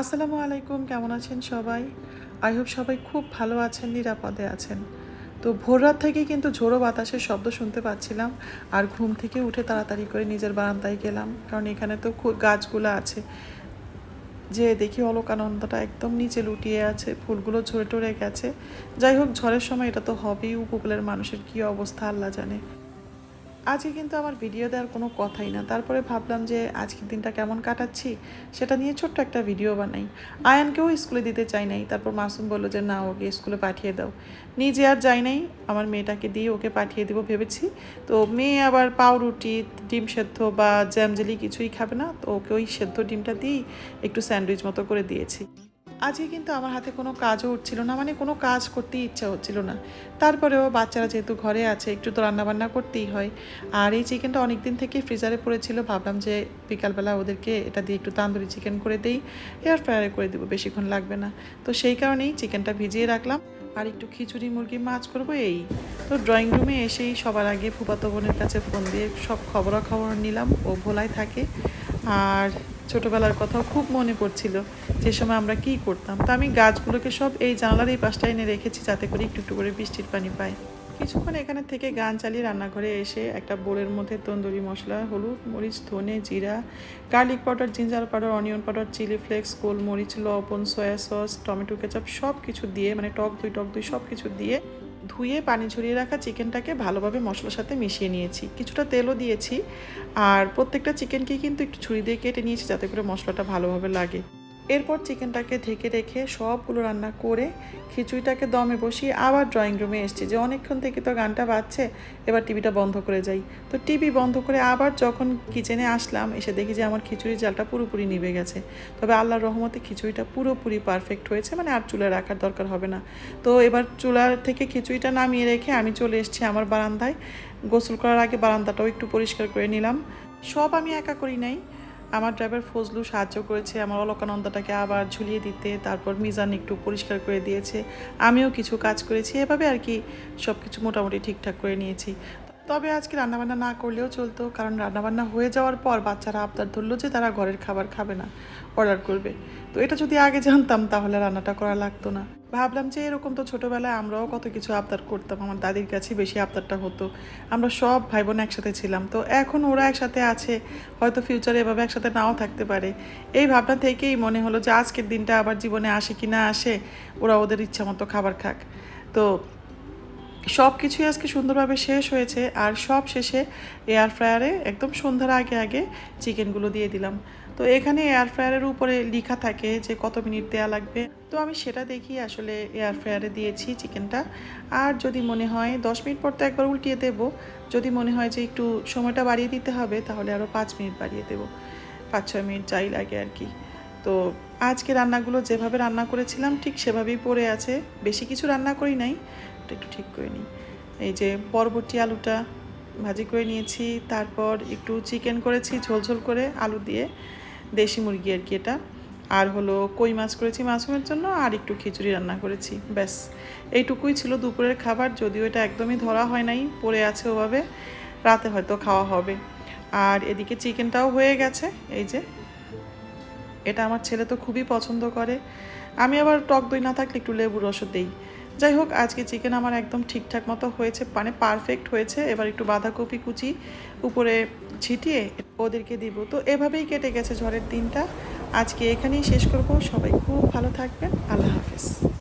আসসালামু আলাইকুম, কেমন আছেন সবাই? আই হোপ সবাই খুব ভালো আছেন, নিরাপদে আছেন। তো ভোর রাত থেকে কিন্তু ঝোড়ো বাতাসের শব্দ শুনতে পাচ্ছিলাম আর ঘুম থেকে উঠে তাড়াতাড়ি করে নিজের বারান্দায় গেলাম। কারণ এখানে তো খুব গাছগুলো আছে। যে দেখি অলোকানন্দটা একদম নিচে লুটিয়ে আছে, ফুলগুলো ঝরে টরে গেছে। যাই হোক, ঝড়ের সময় এটা তো হবেই, উপকূলের মানুষের কি অবস্থা, আল্লাহ জানে। আজকে কিন্তু আমার ভিডিও দেওয়ার কোনো কথাই না। তারপরে ভাবলাম যে, আজকের দিনটা কেমন কাটাচ্ছি, সেটা নিয়ে ছোট্ট একটা ভিডিও বানাই। আয়ানকেও স্কুলে দিতে চাই নাই। তারপর মাসুম বলল যে, না, ওকে স্কুলে পাঠিয়ে দাও। নিজে আর যাই নাই। আমার মেয়েটাকে দিয়ে ওকে পাঠিয়ে দিব ভেবেছি। তো মেয়ে আবার পাউরুটি, ডিম সেদ্ধ বা জ্যাম জেলি কিছুই খাবে না। তো ওকে ওই সেদ্ধ ডিমটা দিয়েই একটু স্যান্ডউইচ মতো করে দিয়েছি। আজকে কিন্তু আমার হাতে কোনো কাজও উঠছিল না মানে কোনো কাজ করতেই ইচ্ছা হচ্ছিল না। তারপরেও বাচ্চারা যেহেতু ঘরে আছে, একটু তো রান্নাবান্না করতেই হয়। আর এই চিকেনটা অনেক দিন থেকে ফ্রিজারে পড়েছিল, ভাবলাম যে বিকালবেলা ওদেরকে এটা দিয়ে একটু তান্দুরি চিকেন করে দিই এয়ার ফ্রায়ারে করে দেবো, বেশিক্ষণ লাগবে না। তো সেই কারণেই চিকেনটা ভিজিয়ে রাখলাম। আর একটু খিচুড়ি মুরগি মাছ করব এই। তো ড্রয়িং রুমে এসেই সবার আগে ফুপাতো বোনের কাছে ফোন দিয়ে সব খবরাখবর নিলাম, ও ভোলায় থাকে। আর ছোটোবেলার কথাও খুব মনে পড়ছিল যে সময় আমরা কী করতাম। তো আমি গাছগুলোকে সব এই জানালার এই পাশটা এনে রেখেছি যাতে করে একটু একটু করে বৃষ্টির পানি পাই। কিছুক্ষণ এখানে থেকে গান চালিয়ে রান্নাঘরে এসে একটা বোলের মধ্যে তন্দুরি মশলা, হলুদ মরিচ, ধনে জিরা, garlic powder, ginger powder, onion powder, chili flakes, গোলমরিচ, লবণ, সয়া সস, টমেটো কেচাপ সব কিছু দিয়ে মানে টক দই টক দই সব কিছু দিয়ে ধুয়ে পানি ঝরিয়ে রাখা চিকেনটাকে ভালোভাবে মশলার সাথে মিশিয়ে নিয়েছি। কিছুটা তেলও দিয়েছি। আর প্রত্যেকটা চিকেনকে কিন্তু একটু ছুরি দিয়ে কেটে নিয়েছি যাতে করে মশলাটা ভালোভাবে লাগে। এরপর চিকেনটাকে ঢেকে রেখে সবগুলো রান্না করে খিচুড়িটাকে দমে বসিয়ে আবার ড্রয়িং রুমে এসেছি। যে অনেকক্ষণ থেকে তো গানটা বাজছে, এবার টিভিটা বন্ধ করে যাই। তো টিভি বন্ধ করে আবার যখন কিচেনে আসলাম, এসে দেখি যে আমার খিচুড়ির জালটা পুরোপুরি নিভে গেছে। তবে আল্লাহর রহমতে খিচুড়িটা পুরোপুরি পারফেক্ট হয়েছে মানে আর চুলায় রাখার দরকার হবে না। তো এবার চুলার থেকে খিচুড়িটা নামিয়ে রেখে আমি চলে এসেছি আমার বারান্দায়। গোসল করার আগে বারান্দাটাও একটু পরিষ্কার করে নিলাম। সব আমি একা করি নাই। আমার ড্রাইভার ফজলু সাহায্য করেছে, আমার অলকানন্দাটাকে আবার ঝুলিয়ে দিতে, তারপর মিজান একটু পরিষ্কার করে দিয়েছে। আমিও কিছু কাজ করেছি, এভাবে আর কি সব কিছু মোটামুটি ঠিকঠাক করে নিয়েছি। তবে আজকে রান্নাবান্না না করলেও চলতো, কারণ রান্নাবান্না হয়ে যাওয়ার পর বাচ্চারা আবদার ধরলো যে তারা ঘরের খাবার খাবে না, অর্ডার করবে। তো এটা যদি আগে জানতাম, তাহলে রান্নাটা করা লাগতো না। ভাবলাম যে এরকম তো ছোটোবেলায় আমরাও কত কিছু আবদার করতাম, আমার দাদির কাছে বেশি আবদারটা হতো। আমরা সব ভাই বোন একসাথে ছিলাম, তো এখন ওরা একসাথে আছে, হয়তো ফিউচারে এভাবে একসাথে নাও থাকতে পারে। এই ভাবনা থেকেই মনে হলো যে আজকের দিনটা আবার জীবনে আসে কি না আসে, ওরা ওদের ইচ্ছা মতো খাবার খাক। তো সব কিছুই আজকে সুন্দরভাবে শেষ হয়েছে আর সব শেষে এয়ার ফ্রায়ারে একদম সন্ধ্যার আগে আগে চিকেনগুলো দিয়ে দিলাম। তো এখানে এয়ার ফ্রায়ারের উপরে লেখা থাকে যে কত মিনিট দেওয়া লাগবে। তো আমি সেটা দেখি আসলে এয়ার ফ্রায়ারে দিয়েছি চিকেনটা। আর যদি মনে হয় দশ মিনিট পর তো একবার উল্টিয়ে দেব। যদি মনে হয় যে একটু সময়টা বাড়িয়ে দিতে হবে, তাহলে আরও পাঁচ মিনিট বাড়িয়ে দেবো। পাঁচ, ছয় মিনিট যাই লাগে আর কি। তো আজকে রান্নাগুলো যেভাবে রান্না করেছিলাম, ঠিক সেভাবেই পড়ে আছে। বেশি কিছু রান্না করি নাই। একটু ঠিক করে নিই। এই যে পরবর্তী আলুটা ভাজি করে নিয়েছি, তারপর একটু চিকেন করেছি, ঝোল ঝোল করে আলু দিয়ে, দেশি মুরগি আর কি এটা। আর হলো কই মাছ করেছি মাশরুমের জন্য, আর একটু খিচুড়ি রান্না করেছি, ব্যাস। এইটুকুই ছিল দুপুরের খাবার, যদিও এটা একদমই ধরা হয় নাই, পড়ে আছে ওভাবে, রাতে হয়তো খাওয়া হবে। আর এদিকে চিকেনটাও হয়ে গেছে, এই যে। এটা আমার ছেলে তো খুবই পছন্দ করে। আমি আবার টক দই না থাকলে একটু লেবুর রসও দেই। যাই হোক, আজকে চিকেন আমার একদম ঠিকঠাক মতো হয়েছে মানে পারফেক্ট হয়েছে। এবার একটু বাঁধাকপি কুচি উপরে ছিটিয়ে ওদেরকে দিব। তো এভাবেই কেটে গেছে ঝড়ের দিনটা। আজকে এখানেই শেষ করব। সবাই খুব ভালো থাকবেন। আল্লাহ হাফেজ।